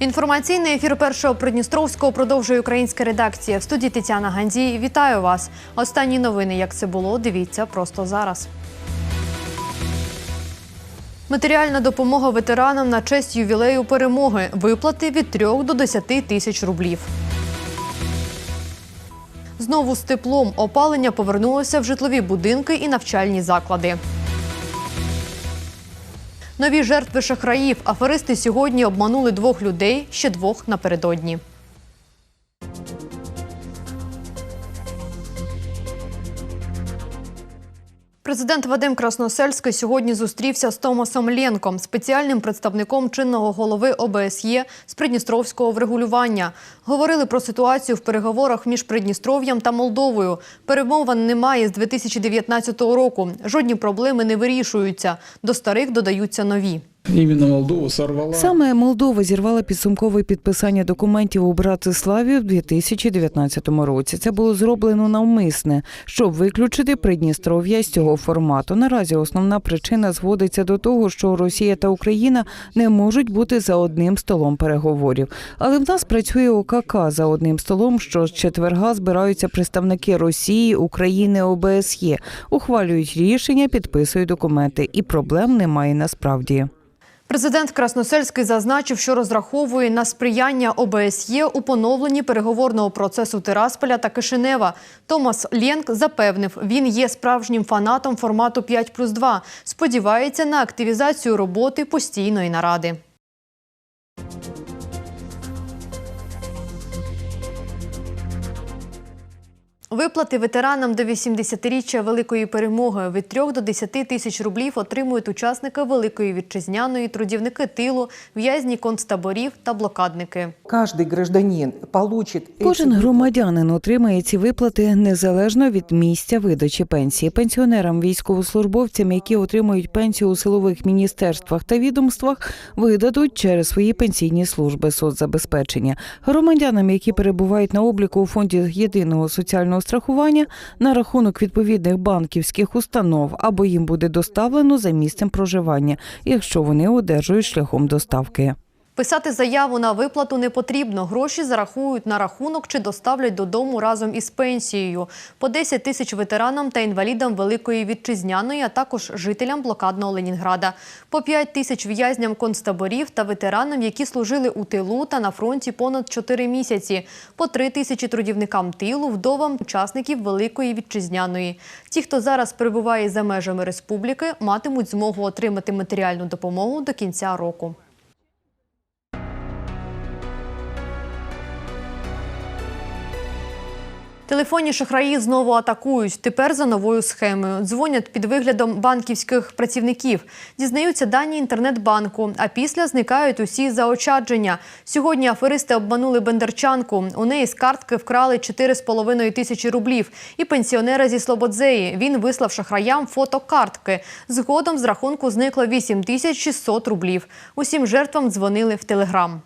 Інформаційний ефір першого Придністровського продовжує українська редакція. В студії Тетяна Гандзій. Вітаю вас. Останні новини, як це було, дивіться просто зараз. Матеріальна допомога ветеранам на честь ювілею перемоги. Виплати від 3 до 10 тисяч рублів. Знову з теплом опалення повернулося в житлові будинки і навчальні заклади. Нові жертви шахраїв. Аферисти сьогодні обманули двох людей, ще двох напередодні. Президент Вадим Красносельський сьогодні зустрівся з Томасом Ленком, спеціальним представником чинного голови ОБСЄ з придністровського врегулювання. Говорили про ситуацію в переговорах між Придністров'ям та Молдовою. Перемовин немає з 2019 року. Жодні проблеми не вирішуються. До старих додаються нові. Іменно Молдова сорвала. Саме Молдова зірвала підсумкове підписання документів у Братиславі в 2019 році. Це було зроблено навмисне, щоб виключити Придністров'я з цього формату. Наразі основна причина зводиться до того, що Росія та Україна не можуть бути за одним столом переговорів. Але в нас працює ОКК за одним столом, що з четверга збираються представники Росії, України, ОБСЄ, ухвалюють рішення, підписують документи, і проблем немає насправді. Президент Красносельський зазначив, що розраховує на сприяння ОБСЄ у поновленні переговорного процесу Тирасполя та Кишинева. Томас Лєнк запевнив, він є справжнім фанатом формату 5 плюс 2. Сподівається на активізацію роботи постійної наради. Виплати ветеранам до 80-річчя Великої перемоги від 3 до 10 тисяч рублів отримують учасники Великої вітчизняної, трудівники тилу, в'язні концтаборів та блокадники. Каждый гражданин получит эти Кожен выплаты. громадянин отримає ці виплати незалежно від місця видачі пенсії. Пенсіонерам, військовослужбовцям, які отримують пенсію у силових міністерствах та відомствах, видадуть через свої пенсійні служби соцзабезпечення. Громадянам, які перебувають на обліку у фонді єдиного соціального страхування, на рахунок відповідних банківських установ або їм буде доставлено за місцем проживання, якщо вони одержують шляхом доставки. Писати заяву на виплату не потрібно. Гроші зарахують на рахунок чи доставлять додому разом із пенсією. По 10 тисяч ветеранам та інвалідам Великої Вітчизняної, а також жителям блокадного Ленінграда. По 5 тисяч в'язням концтаборів та ветеранам, які служили у тилу та на фронті понад 4 місяці. По 3 тисячі трудівникам тилу, вдовам учасників Великої Вітчизняної. Ті, хто зараз перебуває за межами республіки, матимуть змогу отримати матеріальну допомогу до кінця року. Телефонні шахраї знову атакують. Тепер за новою схемою. Дзвонять під виглядом банківських працівників, дізнаються дані інтернет-банку, а після зникають усі заощадження. Сьогодні аферисти обманули бендерчанку. У неї з картки вкрали 4,5 тисячі рублів. І пенсіонера зі Слободзеї. Він вислав шахраям фото картки. Згодом з рахунку зникло 8 тисяч 600 рублів. Усім жертвам дзвонили в Телеграм.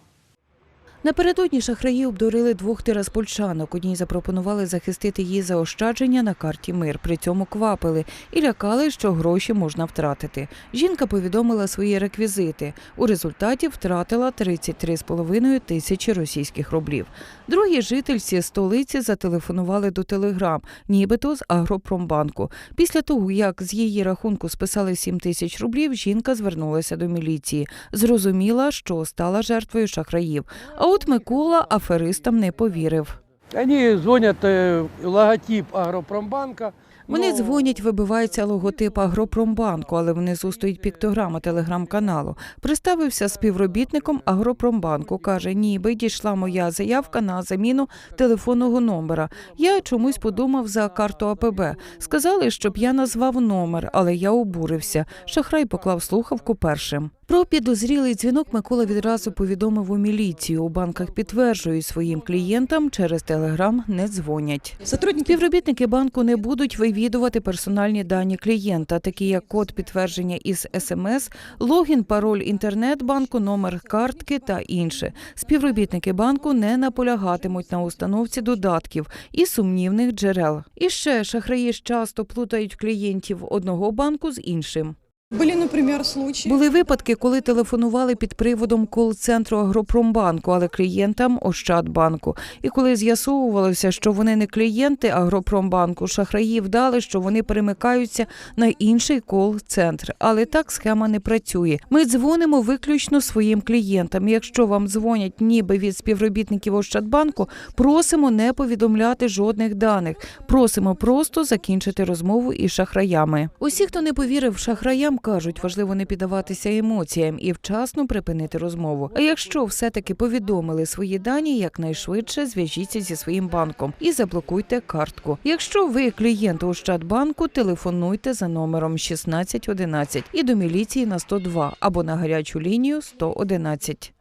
Напередодні шахраї обдурили двох тираспольчанок. Одній запропонували захистити її заощадження на карті мир. При цьому квапили і лякали, що гроші можна втратити. Жінка повідомила свої реквізити. У результаті втратила 33,5 тисячі російських рублів. Другі жительці столиці зателефонували до телеграм, нібито з Агропромбанку. Після того, як з її рахунку списали 7 тисяч рублів, жінка звернулася до міліції. Зрозуміла, що стала жертвою шахраїв. А от Микола аферистам не повірив. Вони звонят э, логотип Агропромбанка. Вони Ну, дзвонять, вибивається логотип Агропромбанку, але внизу стоїть піктограма телеграм-каналу. Представився співробітником Агропромбанку. Каже, ніби дійшла моя заявка на заміну телефонного номера. Я чомусь подумав за карту АПБ. Сказали, щоб я назвав номер, але я обурився. Шахрай поклав слухавку першим. Про підозрілий дзвінок Микола відразу повідомив у міліцію. У банках підтверджують своїм клієнтам через телеграм не дзвонять. Співробітники банку не будуть вивідувати персональні дані клієнта, такі як код підтвердження із смс, логін, пароль інтернет-банку, номер картки та інше. Співробітники банку не наполягатимуть на установці додатків і сумнівних джерел. І ще шахраї часто плутають клієнтів одного банку з іншим. Были, например, случаи. Були випадки, коли телефонували під приводом кол-центру Агропромбанку, але клієнтам Ощадбанку. І коли з'ясовувалося, що вони не клієнти Агропромбанку, шахраї вдали, що вони перемикаються на інший кол-центр. Але так схема не працює. Ми дзвонимо виключно своїм клієнтам. Якщо вам дзвонять ніби від співробітників Ощадбанку, просимо не повідомляти жодних даних. Просимо просто закінчити розмову із шахраями. Усі, хто не повірив шахраям, кажуть, важливо не піддаватися емоціям і вчасно припинити розмову. А якщо все-таки повідомили свої дані, якнайшвидше зв'яжіться зі своїм банком і заблокуйте картку. Якщо ви клієнт Ощадбанку, телефонуйте за номером 1611 і до міліції на 102 або на гарячу лінію 111.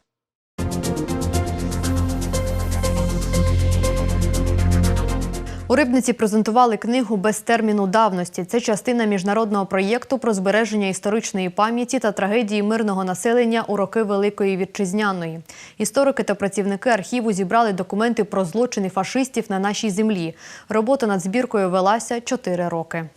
У Рибниці презентували книгу без терміну давності. Це частина міжнародного проєкту про збереження історичної пам'яті та трагедії мирного населення у роки Великої Вітчизняної. Історики та працівники архіву зібрали документи про злочини фашистів на нашій землі. Робота над збіркою велася чотири роки.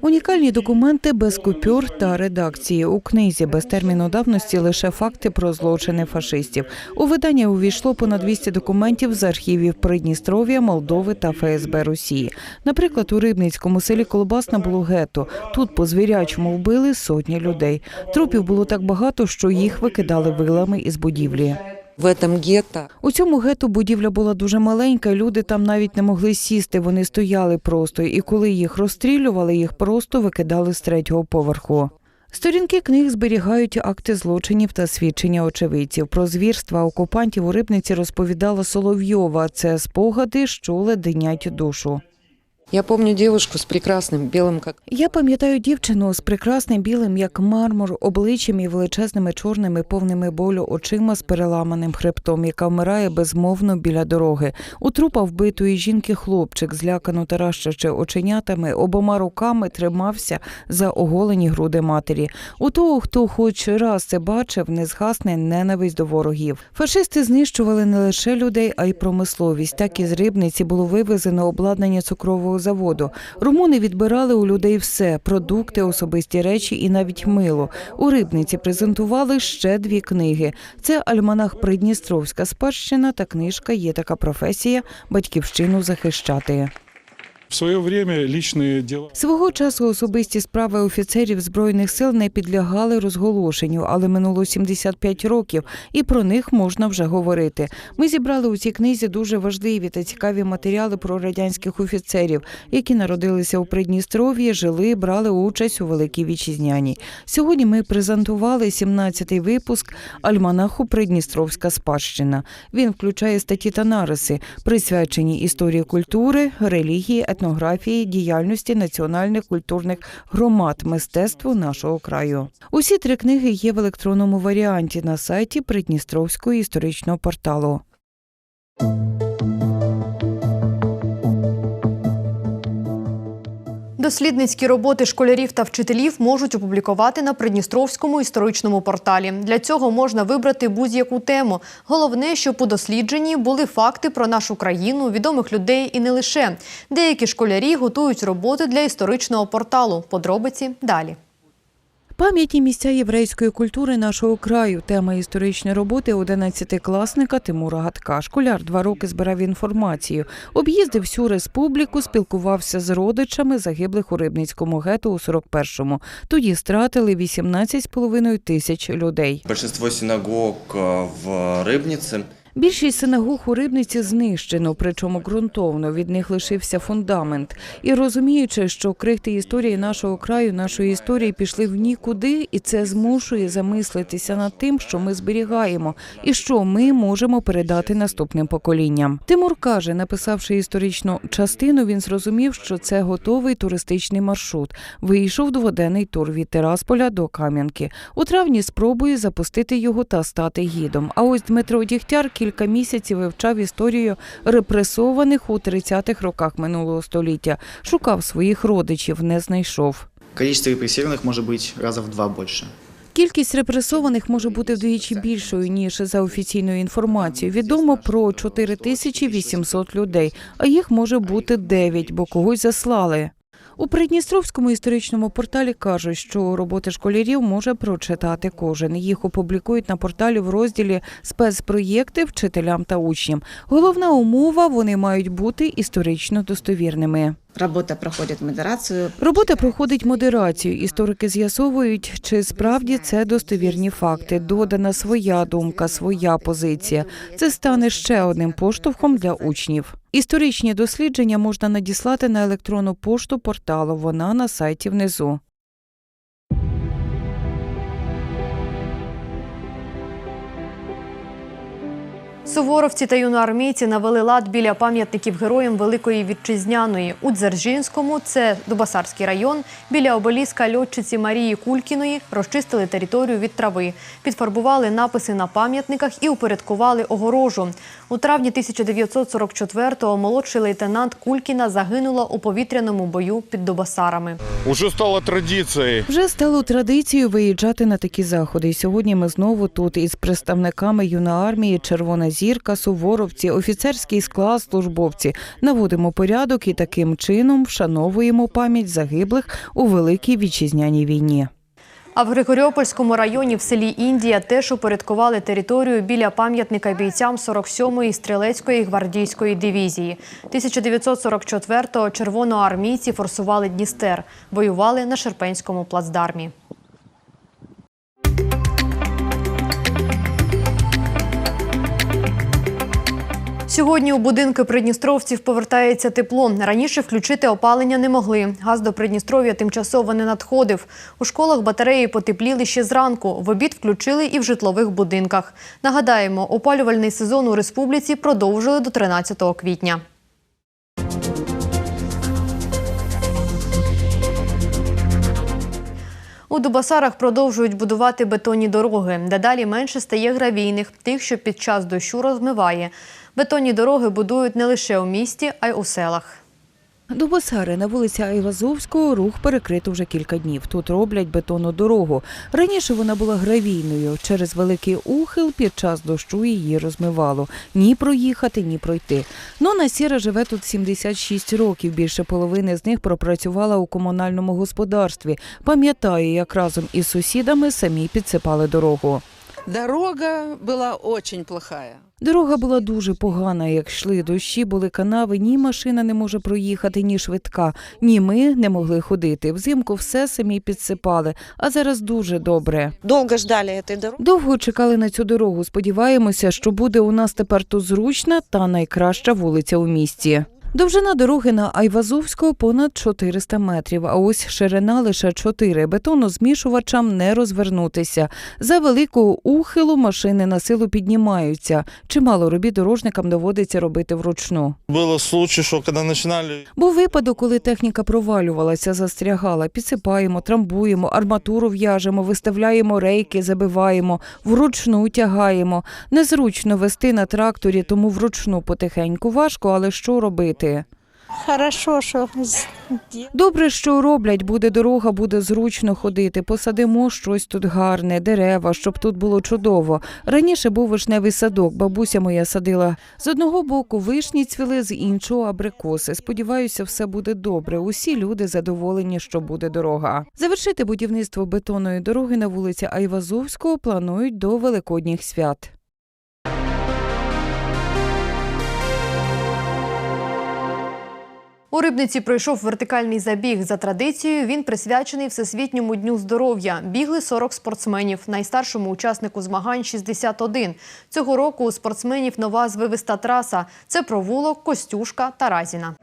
Унікальні документи без купюр та редакції. У книзі без терміну давності лише факти про злочини фашистів. У видання увійшло понад 200 документів з архівів Придністров'я, Молдови та ФСБ Росії. Наприклад, у Рибницькому селі Колбасна було гетто. Тут по звірячому вбили сотні людей. Трупів було так багато, що їх викидали вилами із будівлі. В этом гетто У цьому гету будівля була дуже маленька, люди там навіть не могли сісти. Вони стояли просто, і коли їх розстрілювали, їх просто викидали з третього поверху. Сторінки книг зберігають акти злочинів та свідчення очевидців. Про звірства окупантів у рибниці розповідала Соловйова. Це спогади, що леденять душу. Я помню девушку с прекрасным белым, как Я пам'ятаю дівчину з прекрасним білим, як мармур, обличчям і величезними чорними, повними болю очима з переламаним хребтом, яка вмирає безмовно біля дороги. У трупа вбитої жінки хлопчик, злякано таращачи оченятами, обома руками тримався за оголені груди матері. У того, хто хоч раз це бачив, не згасне ненависть до ворогів. Фашисти знищували не лише людей, а й промисловість. Так із рибниці було вивезено обладнання цукрового заводу. Румуни відбирали у людей все: продукти, особисті речі і навіть мило. У рибниці презентували ще дві книги: це альманах Придністровська спадщина та книжка Є така професія батьківщину захищати. В свое время личные дела Свого часу особисті справи офіцерів збройних сил не підлягали розголошенню, але минуло 75 років, і про них можна вже говорити. Ми зібрали у цій книзі дуже важливі та цікаві матеріали про радянських офіцерів, які народилися у Придністров'ї, жили, брали участь у Великій Вітчизняній. Сьогодні ми презентували 17-й випуск альманаху Придністровська спадщина. Він включає статті та нариси, присвячені історії культури, релігії, етнографії, діяльності національних культурних громад, мистецтву нашого краю. Усі три книги є в електронному варіанті на сайті Придністровського історичного порталу. Дослідницькі роботи школярів та вчителів можуть опублікувати на Придністровському історичному порталі. Для цього можна вибрати будь-яку тему. Головне, щоб у дослідженні були факти про нашу країну, відомих людей і не лише. Деякі школярі готують роботи для історичного порталу. Подробиці далі. Пам'ятні місця єврейської культури нашого краю. Тема історичної роботи 11-класника Тимура Гатка. Школяр два роки збирав інформацію, об'їздив всю республіку, спілкувався з родичами загиблих у Рибницькому гету у 41-му. Тоді стратили 18,5 тисяч людей. Большинство синагог э, в Рыбнице Більшість синагог у Рибниці знищено, причому ґрунтовно. Від них лишився фундамент. І розуміючи, що крихти історії нашого краю, нашої історії пішли в нікуди, і це змушує замислитися над тим, що ми зберігаємо, і що ми можемо передати наступним поколінням. Тимур каже, написавши історичну частину, він зрозумів, що це готовий туристичний маршрут. Вийшов дводенний тур від Терасполя до Кам'янки. У травні спробує запустити його та стати гідом. А ось Дмитро Дігтяр кілька місяців вивчав історію репресованих у 30-х роках минулого століття. Шукав своїх родичів, не знайшов. Количество репрессированных может быть раза в два больше. Кількість репресованих може бути вдвічі більшою ніж за офіційною інформацією. Відомо про 4800 людей, а їх може бути 9, бо когось заслали. У Придністровському історичному порталі кажуть, що роботи школярів може прочитати кожен. Їх опублікують на порталі в розділі спецпроєкти вчителям та учням. Головна умова вони мають бути історично достовірними. Работа проходить модерацію. Робота проходить модерацію. Історики з'ясовують, чи справді це достовірні факти. Додана своя думка, своя позиція. Це стане ще одним поштовхом для учнів. Історичні дослідження можна надіслати на електронну пошту порталу. Вона на сайті внизу. Суворовці та юноармійці навели лад біля пам'ятників героям Великої Вітчизняної. У Дзержинському, це Дубасарський район, біля обеліска льотчиці Марії Кулькіної розчистили територію від трави, підфарбували написи на пам'ятниках і упорядкували огорожу. У травні 1944-го молодший лейтенант Кулькіна загинула у повітряному бою під Дубасарами. Уже стало традицией. Вже стало традицією виїжджати на такі заходи. І сьогодні ми знову тут із представниками юноармії, Червона зірка, суворовці, офіцерський склад, службовці наводимо порядок і таким чином вшановуємо пам'ять загиблих у великій вітчизняній війні. А в Григоріопольському районі в селі Індія теж упорядкували територію біля пам'ятника бійцям 47-ї стрілецької гвардійської дивізії. 1944-го червоноармійці форсували Дністер, воювали на Шерпенському плацдармі. Сьогодні у будинки придністровців повертається тепло. Раніше включити опалення не могли. Газ до Придністров'я тимчасово не надходив. У школах батареї потепліли ще зранку. В обід включили і в житлових будинках. Нагадаємо, опалювальний сезон у республіці продовжили до 13 квітня. У Дубасарах продовжують будувати бетонні дороги. Дедалі менше стає гравійних, тих, що під час дощу розмиває. Бетонні дороги будують не лише у місті, а й у селах. До Босари на вулиці Айвазовського рух перекрито вже кілька днів. Тут роблять бетонну дорогу. Раніше вона була гравійною. Через великий ухил під час дощу її розмивало. Ні проїхати, ні пройти. Нона Сіра живе тут 76 років. Більше половини з них пропрацювала у комунальному господарстві. Пам'ятає, як разом із сусідами самі підсипали дорогу. Дорога была очень плохая. Дорога була дуже погана. Як йшли дощі, були канави, ні машина не може проїхати, ні швидка, ні ми не могли ходити. Взимку все самі підсипали, а зараз дуже добре. Довго ждали этой дороги. Довго чекали на цю дорогу. Сподіваємося, що буде у нас тепер тут зручна та найкраща вулиця у місті. Довжина дороги на Айвазовського понад 400 метрів, а ось ширина лише 4. Бетонозмішувачам не розвернутися. За великого ухилу машини на силу піднімаються. Чимало робіт дорожникам доводиться робити вручну. Было случай, что когда начинали Був випадок, коли техніка провалювалася, застрягала. Підсипаємо, трамбуємо, арматуру в'яжемо, виставляємо рейки, забиваємо, вручну тягаємо. Незручно вести на тракторі, тому вручну потихеньку важко, але що робити? Хорошо, що Добре, що роблять, буде дорога, буде зручно ходити. Посадимо щось тут гарне, дерева, щоб тут було чудово. Раніше був вишневий садок, бабуся моя садила. З одного боку вишні цвіли, з іншого абрикоси. Сподіваюся, все буде добре. Усі люди задоволені, що буде дорога. Завершити будівництво бетонної дороги на вулиці Айвазовського планують до великодніх свят. У Рибниці пройшов вертикальний забіг. За традицією він присвячений Всесвітньому дню здоров'я. Бігли 40 спортсменів. Найстаршому учаснику змагань 61. Цього року у спортсменів нова звивиста траса. Це провулок, Костюшка та Разіна.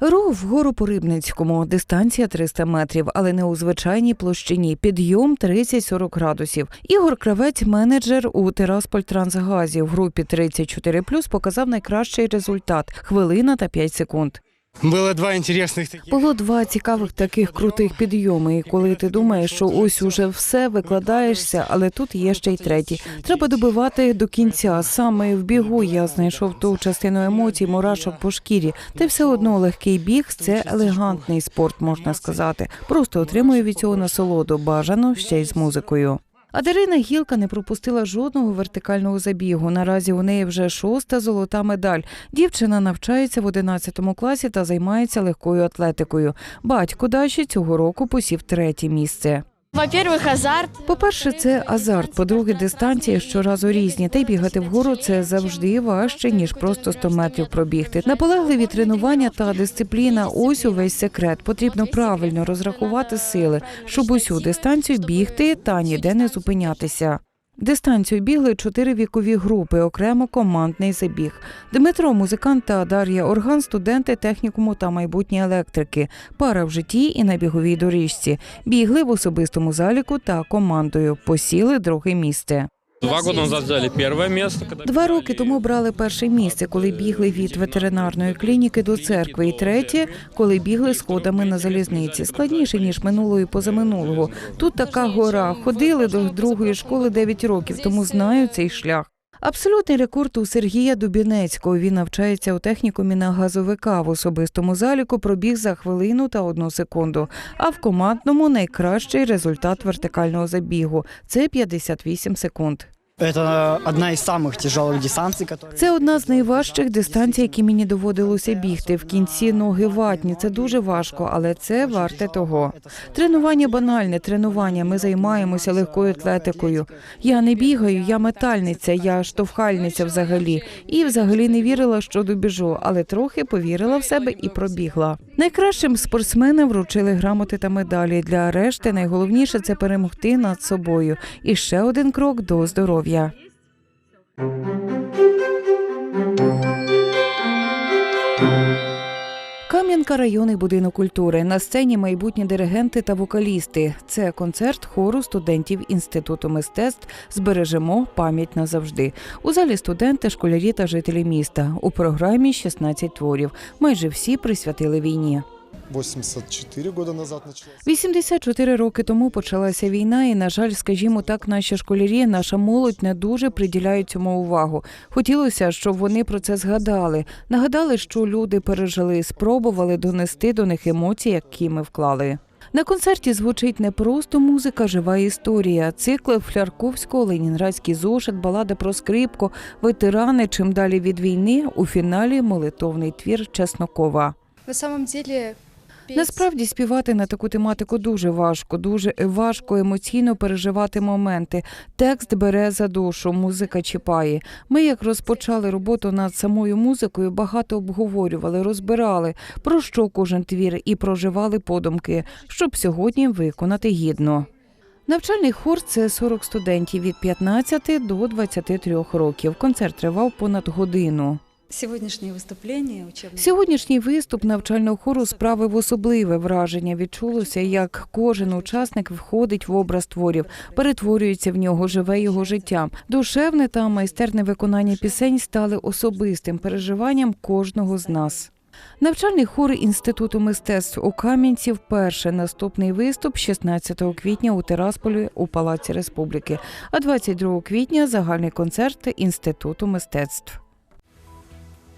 Рух вгору по Рибницькому, дистанція 300 метрів, але не у звичайній площині. Підйом 30-40 градусів. Ігор Кравець, менеджер у Тирасполь Трансгазі в групі 34+, показав найкращий результат – хвилина та 5 секунд. Было два интересных таких. Було два цікавих таких крутих підйоми. І коли ти думаєш, що ось уже все викладаєшся, але тут є ще й третій. Треба добивати до кінця. Саме в бігу я знайшов ту частину емоцій, мурашок по шкірі. Та все одно легкий біг це елегантний спорт, можна сказати. Просто отримую від цього насолоду, бажано ще й з музикою. А Дарина Гілка не пропустила жодного вертикального забігу. Наразі у неї вже шоста золота медаль. Дівчина навчається в 11 класі та займається легкою атлетикою. Батько Даші цього року посів третє місце. Во-первых, азарт. По-перше, це азарт. По-друге, дистанції щоразу різні. Та й бігати вгору це завжди важче, ніж просто 100 метрів пробігти. Наполегливі тренування та дисципліна ось увесь секрет. Потрібно правильно розрахувати сили, щоб усю дистанцію бігти та ніде не зупинятися. Дистанцію бігли чотири вікові групи, окремо командний забіг. Дмитро, музикант та Дар'я Орган, студенти технікуму та майбутні електрики. Пара в житті і на біговій доріжці. Бігли в особистому заліку та командою. Посіли друге місце. Два года назад взяли первое место. Когда Два роки тому брали перше місце, коли бігли від ветеринарної клініки до церкви, і третє, коли бігли сходами на залізниці. Складніше ніж минулого і позаминулого. Тут така гора. Ходили до другої школи 9 років, тому знаю цей шлях. Абсолютний рекорд у Сергія Дубінецького. Він навчається у технікумі на газовика. В особистому заліку пробіг за хвилину та одну секунду. А в командному найкращий результат вертикального забігу це 58 секунд. Это одна из самых тяжелых дистанций, которые... Це одна з найважчих дистанцій, які мені доводилося бігти. В кінці ноги ватні. Це дуже важко, але це варте того. Тренування банальне, тренування. Ми займаємося легкою атлетикою. Я не бігаю, я метальниця, я штовхальниця взагалі. І взагалі не вірила, що добіжу, але трохи повірила в себе і пробігла. Найкращим спортсменам вручили грамоти та медалі. Для решти найголовніше це перемогти над собою. І ще один крок до здоров'я. Кам'янка районний будинок культури. На сцені майбутні диригенти та вокалісти. Це концерт хору студентів інституту мистецтв. Збережемо пам'ять назавжди. У залі студенти, школярі та жителі міста. У програмі 16 творів. Майже всі присвятили війні. 84 года назад началось. 84 роки тому почалася війна, і на жаль, скажімо так, наші школярі, наша молодь не дуже приділяють цьому увагу. Хотілося, щоб вони про це згадали. Нагадали, що люди пережили, спробували донести до них емоції, які ми вклали. На концерті звучить не просто музика, жива історія. Цикл Флярковського, Ленінградський зошит, балада про скрипку, ветерани. Чим далі від війни у фіналі молитовний твір Чеснокова. На самом деле. Насправді співати на таку тематику дуже важко, дуже важко емоційно переживати моменти. Текст бере за душу, музика чіпає. Ми, як розпочали роботу над самою музикою, багато обговорювали, розбирали про що кожен твір і проживали подумки, щоб сьогодні виконати гідно. Навчальний хор це 40 студентів від 15 до 23 років. Концерт тривав понад годину. Сегодняшнее выступление учебное. Сьогоднішній виступ навчального хору справив особливе враження. Відчулося, як кожен учасник входить в образ творів, перетворюється в нього, живе його життя. Душевне та майстерне виконання пісень стали особистим переживанням кожного з нас. Навчальний хор інституту мистецтв у Кам'янці вперше наступний виступ 16 квітня у Терасполі у Палаці Республіки, а 22 квітня загальний концерт інституту мистецтв.